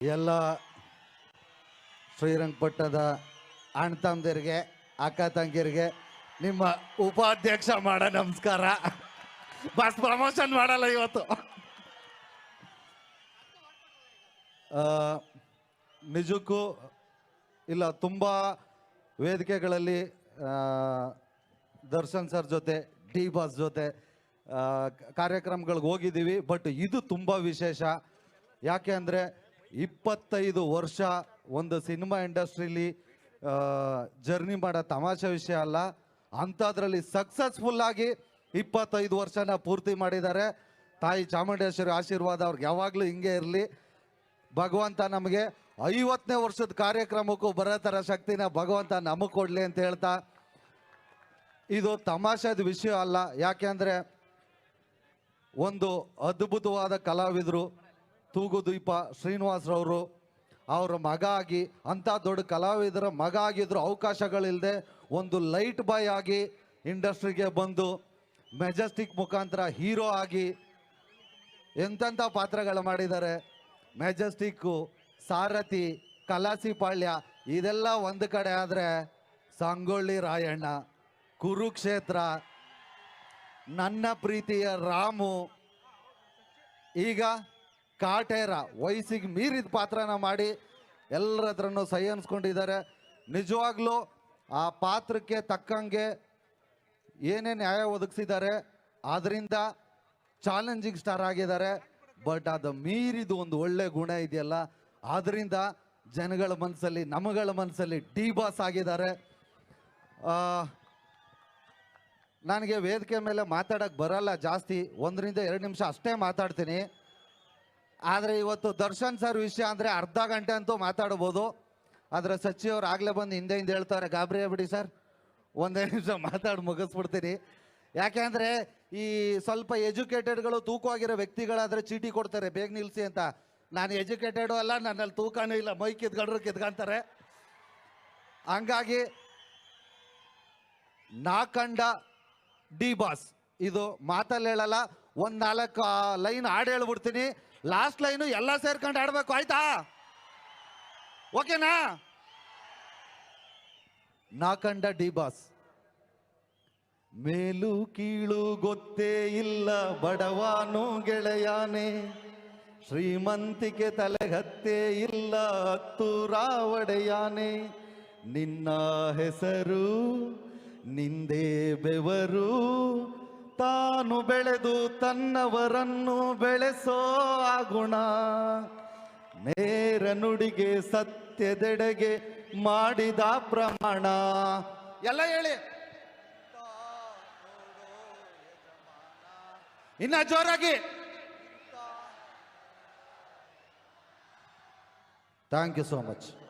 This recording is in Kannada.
ಎಲ್ಲ ಶ್ರೀರಂಗಪಟ್ಟಣದ ಅಣ್ಣ ತಮ್ಮದಿರಿಗೆ, ಅಕ್ಕ ತಂಗಿರಿಗೆ ನಿಮ್ಮ ಉಪಾಧ್ಯಕ್ಷ ಮಾಡ ನಮಸ್ಕಾರ. ಬಸ್ ಪ್ರಮೋಷನ್ ಮಾಡಲ್ಲ ಇವತ್ತು. ನಿಜಕ್ಕೂ ಇಲ್ಲ, ತುಂಬ ವೇದಿಕೆಗಳಲ್ಲಿ ದರ್ಶನ್ ಸರ್ ಜೊತೆ ಡಿ ಬಾಸ್ ಜೊತೆ ಕಾರ್ಯಕ್ರಮಗಳಿಗೆ ಹೋಗಿದ್ದೀವಿ. ಬಟ್ ಇದು ತುಂಬ ವಿಶೇಷ. ಯಾಕೆ ಅಂದರೆ ಇಪ್ಪತ್ತೈದು ವರ್ಷ ಒಂದು ಸಿನಿಮಾ ಇಂಡಸ್ಟ್ರೀಲಿ ಜರ್ನಿ ಮಾಡೋ ತಮಾಷೆ ವಿಷಯ ಅಲ್ಲ. ಅಂಥದ್ರಲ್ಲಿ ಸಕ್ಸಸ್ಫುಲ್ ಆಗಿ ಇಪ್ಪತ್ತೈದು ವರ್ಷನ ಪೂರ್ತಿ ಮಾಡಿದ್ದಾರೆ. ತಾಯಿ ಚಾಮುಂಡೇಶ್ವರಿ ಆಶೀರ್ವಾದ ಅವ್ರಿಗೆ ಯಾವಾಗಲೂ ಹಿಂಗೆ ಇರಲಿ. ಭಗವಂತ ನಮಗೆ ಐವತ್ತನೇ ವರ್ಷದ ಕಾರ್ಯಕ್ರಮಕ್ಕೂ ಬರೋ ಥರ ಶಕ್ತಿನ ಭಗವಂತ ನಮಗೆ ಕೊಡಲಿ ಅಂತ ಹೇಳ್ತಾ. ಇದು ತಮಾಷೆದ ವಿಷಯ ಅಲ್ಲ. ಯಾಕೆಂದರೆ ಒಂದು ಅದ್ಭುತವಾದ ಕಲಾವಿದರು ತೂಗುದೀಪ ಶ್ರೀನಿವಾಸ್ರವರು ಅವರ ಮಗ ಆಗಿ ಅಂಥ ದೊಡ್ಡ ಕಲಾವಿದರ ಮಗ ಆಗಿದ್ರು ಅವಕಾಶಗಳಿಲ್ಲದೆ ಒಂದು ಲೈಟ್ ಬಾಯ್ ಆಗಿ ಇಂಡಸ್ಟ್ರಿಗೆ ಬಂದು ಮೆಜೆಸ್ಟಿಕ್ ಮುಖಾಂತರ ಹೀರೋ ಆಗಿ ಎಂತೆಂಥ ಪಾತ್ರಗಳು ಮಾಡಿದ್ದಾರೆ. ಮೆಜೆಸ್ಟಿಕ್ಕು, ಸಾರಥಿ, ಕಲಾಸಿ ಪಾಳ್ಯ, ಇದೆಲ್ಲ ಒಂದು ಕಡೆ ಆದರೆ ಸಂಗೊಳ್ಳಿ ರಾಯಣ್ಣ, ಕುರುಕ್ಷೇತ್ರ, ನನ್ನ ಪ್ರೀತಿಯ ರಾಮು. ಈಗ ಕಾಟೇರ ವಯಸ್ಸಿಗೆ ಮೀರಿದ ಪಾತ್ರನ ಮಾಡಿ ಎಲ್ಲರ ಹತ್ರನೂ ಸೈ ಅನ್ಸ್ಕೊಂಡಿದ್ದಾರೆ. ನಿಜವಾಗ್ಲೂ ಆ ಪಾತ್ರಕ್ಕೆ ತಕ್ಕಂಗೆ ಏನೇ ನ್ಯಾಯ ಒದಗಿಸಿದ್ದಾರೆ ಅದರಿಂದ ಚಾಲೆಂಜಿಂಗ್ ಸ್ಟಾರ್ ಆಗಿದ್ದಾರೆ. ಬಟ್ ಅದು ಮೀರಿದ ಒಂದು ಒಳ್ಳೆ ಗುಣ ಇದೆಯಲ್ಲ ಅದರಿಂದ ಜನಗಳ ಮನಸ್ಸಲ್ಲಿ, ನಮಗಳ ಮನಸ್ಸಲ್ಲಿ ಡಿ ಬಾಸ್ ಆಗಿದ್ದಾರೆ ನನಗೆ ವೇದಿಕೆ ಮೇಲೆ ಮಾತಾಡಕ್ಕೆ ಬರಲ್ಲ ಜಾಸ್ತಿ. ಒಂದರಿಂದ ಎರಡು ನಿಮಿಷ ಅಷ್ಟೇ ಮಾತಾಡ್ತೀನಿ. ಆದರೆ ಇವತ್ತು ದರ್ಶನ್ ಸರ್ ವಿಷಯ ಅಂದರೆ ಅರ್ಧ ಗಂಟೆ ಅಂತೂ ಮಾತಾಡ್ಬೋದು. ಆದರೆ ಸಚಿವರು ಆಗಲೇ ಬಂದು ಹಿಂದೆ ಹಿಂದೆ ಹೇಳ್ತಾರೆ ಗಾಬರಿ ಬಿಡಿ ಸರ್, ಒಂದೇ ನಿಮಿಷ ಮಾತಾಡಿ, ಮುಗಿಸ್ಬಿಡ್ತೀನಿ. ಯಾಕೆಂದರೆ ಈ ಸ್ವಲ್ಪ ಎಜುಕೇಟೆಡ್ಗಳು ತೂಕವಾಗಿರೋ ವ್ಯಕ್ತಿಗಳಾದರೆ ಚೀಟಿ ಕೊಡ್ತಾರೆ, ಬೇಗ ನಿಲ್ಲಿಸಿ ಅಂತ. ನಾನು ಎಜುಕೇಟೆಡು ಅಲ್ಲ, ನನ್ನಲ್ಲಿ ತೂಕನೂ ಇಲ್ಲ, ಮೈ ಕಿತ್ಕೊಂಡ್ರು ಕಿತ್ಕೊಂತಾರೆ. ಹಂಗಾಗಿ ನಾಕಂಡ ಡಿ ಬಾಸ್, ಇದು ಮಾತಲ್ಲಿ ಹೇಳಲ್ಲ, ಒಂದ್ ನಾಲ್ಕು ಲೈನ್ ಹಾಡು ಹೇಳ್ಬಿಡ್ತೀನಿ. ಲಾಸ್ಟ್ ಲೈನು ಎಲ್ಲ ಸೇರ್ಕೊಂಡು ಆಡ್ಬೇಕು, ಆಯ್ತಾ? ಓಕೆನಾ ನಾಕಂಡ ಡಿ ಬಾಸ್. ಮೇಲು ಕೀಳು ಗೊತ್ತೇ ಇಲ್ಲ, ಬಡವಾನು ಗೆಳೆಯಾನೆ. ಶ್ರೀಮಂತಿಕೆ ತಲೆಗತ್ತೇ ಇಲ್ಲ, ಹತ್ತು ಒಡೆಯಾನೆ ನಿನ್ನ ಹೆಸರು, ನಿಂದೇ ಬೆವರು ತಾನು ಬೆಳೆದು ತನ್ನವರನ್ನು ಬೆಳೆಸೋ ಆ ಗುಣ. ನೇರ ನುಡಿಗೆ ಸತ್ಯದೆಡೆಗೆ ಮಾಡಿದ ಪ್ರಮಾಣ. ಎಲ್ಲ ಹೇಳಿ. ಇನ್ನ ಜೋರಾಗಿ. Thank you so much